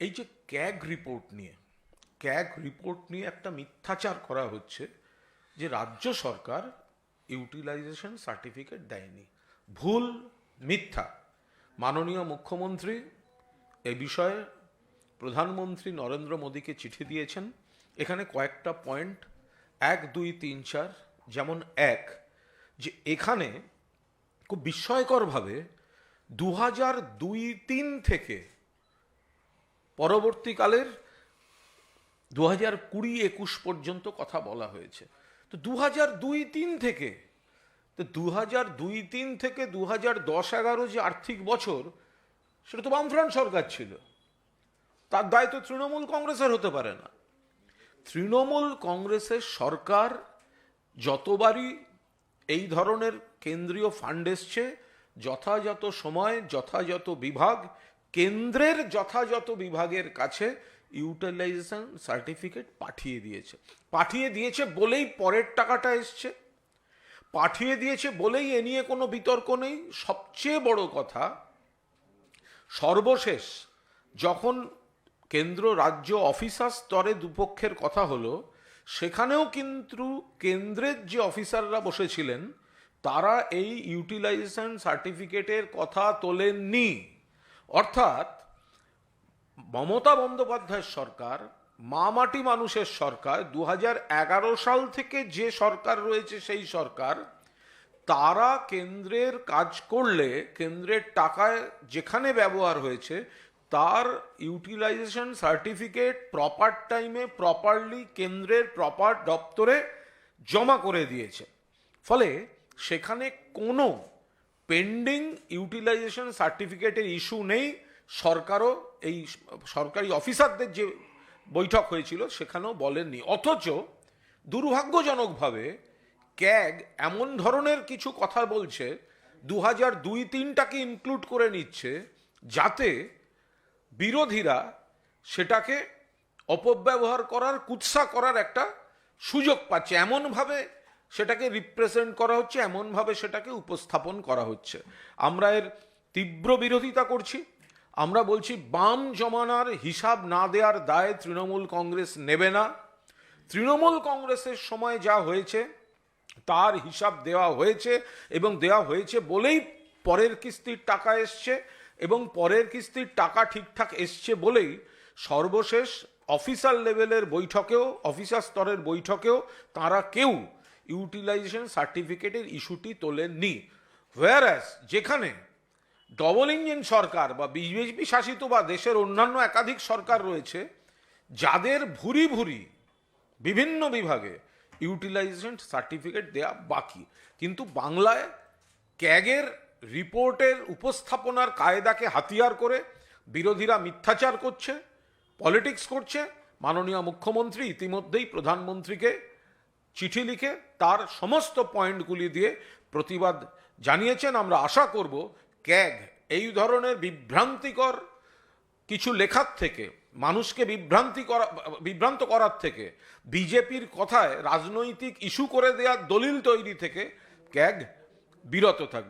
এই যে CAG report নিয়ে, ক্যাগ রিপোর্ট নিয়ে একটা মিথ্যাচার করা হচ্ছে যে রাজ্য সরকার ইউটিলাইজেশন সার্টিফিকেট দেয়নি। ভুল, মিথ্যা। মাননীয় মুখ্যমন্ত্রী এ বিষয়ে প্রধানমন্ত্রী নরেন্দ্র মোদীকে চিঠি দিয়েছেন। এখানে কয়েকটা পয়েন্ট। এক, দুই, তিন, চার, যেমন এক, যে এখানে খুব বিস্ময়করভাবে দু হাজার দুই, তিন থেকে পরবর্তীকালের দু হাজার কুড়ি একুশ পর্যন্ত কথা বলা হয়েছে। তো দু হাজার দুই তিন থেকে, তো দু হাজার দুই তিন থেকে দু হাজার দশ এগারো যে আর্থিক বছর, সেটা তো বামফ্রন্ট সরকার ছিল। তার দায় তো তৃণমূল কংগ্রেসের হতে পারে না। তৃণমূল কংগ্রেসের সরকার যতবারই এই ধরনের কেন্দ্রীয় ফান্ড এসছে, যথাযথ সময়, যথাযথ বিভাগ কেন্দ্রের যথাযথ বিভাগের কাছে ইউটিলাইজেশন সার্টিফিকেট পাঠিয়ে দিয়েছে। পাঠিয়ে দিয়েছে বলেই পরের টাকাটা এসছে। পাঠিয়ে দিয়েছে বলেই এ নিয়ে কোনো বিতর্ক নেই। সবচেয়ে বড় কথা, সর্বশেষ যখন কেন্দ্র রাজ্য অফিসার স্তরে দুপক্ষের কথা হলো, সেখানেও কিন্তু কেন্দ্রের যে অফিসাররা বসেছিলেন, তারা এই ইউটিলাইজেশন সার্টিফিকেটের কথা তোলেননি। অর্থাৎ মমতা বন্দ্যোপাধ্যায়ের সরকার, মা মাটি মানুষের সরকার দু হাজার এগারো সাল থেকে যে সরকার রয়েছে সেই সরকার, তারা কেন্দ্রের কাজ করলে, কেন্দ্রের টাকায় যেখানে ব্যবহার হয়েছে, তার ইউটিলাইজেশন সার্টিফিকেট প্রপার টাইমে প্রপারলি কেন্দ্রের প্রপার দপ্তরে জমা করে দিয়েছে। ফলে সেখানে কোনো পেন্ডিং ইউটিলাইজেশন সার্টিফিকেটের ইস্যু নেই। সরকারও এই, সরকারি অফিসারদের যে বৈঠক হয়েছিল সেখানেও বলেননি। অথচ দুর্ভাগ্যজনকভাবে ক্যাগ এমন ধরনের কিছু কথা বলছে দু হাজার দুই তিনটাকে ইনক্লুড করে নিচ্ছে, যাতে বিরোধীরা সেটাকে অপব্যবহার করার, কুৎসা করার একটা সুযোগ পাচ্ছে। এমনভাবে সেটাকে রিপ্রেজেন্ট করা হচ্ছে, এমনভাবে সেটাকে উপস্থাপন করা হচ্ছে। আমরা এর তীব্র বিরোধিতা করছি। আমরা বলছি, বাম জমানার হিসাব না দেওয়ার দায় তৃণমূল কংগ্রেস নেবে না। তৃণমূল কংগ্রেসের সময় যা হয়েছে, তার হিসাব দেওয়া হয়েছে এবং দেওয়া হয়েছে বলেই পরের কিস্তির টাকা এসছে এবং পরের কিস্তির টাকা ঠিকঠাক এসছে বলেই সর্বশেষ অফিসার লেভেলের বৈঠকেও অফিসার স্তরের বৈঠকেও তারা কেউ ইউটিলাইজেশন সার্টিফিকেটের ইস্যুটি তোলেননি। হোয়ারাস যেখানে ডবল ইঞ্জিন সরকার বা বিজেপি শাসিত বা দেশের অন্যান্য একাধিক সরকার রয়েছে, যাদের ভুরি ভুরি বিভিন্ন বিভাগে ইউটিলাইজেশন সার্টিফিকেট দেয়া বাকি। কিন্তু বাংলায় ক্যাগের রিপোর্টের উপস্থাপনার কায়দাকে হাতিয়ার করে বিরোধীরা মিথ্যাচার করছে, পলিটিক্স করছে। মাননীয় মুখ্যমন্ত্রী ইতিমধ্যেই প্রধানমন্ত্রীকে চিঠি লিখে তার সমস্ত পয়েন্টগুলি দিয়ে প্রতিবাদ জানিয়েছেন। আমরা আশা করব ক্যাগ এই ধরনের বিভ্রান্তিকর কিছু লেখার থেকে, মানুষকে বিভ্রান্তি করা, বিভ্রান্ত করার থেকে, বিজেপির কথায় রাজনৈতিক ইস্যু করে দেওয়ার দলিল তৈরি থেকে ক্যাগ বিরত থাকবে।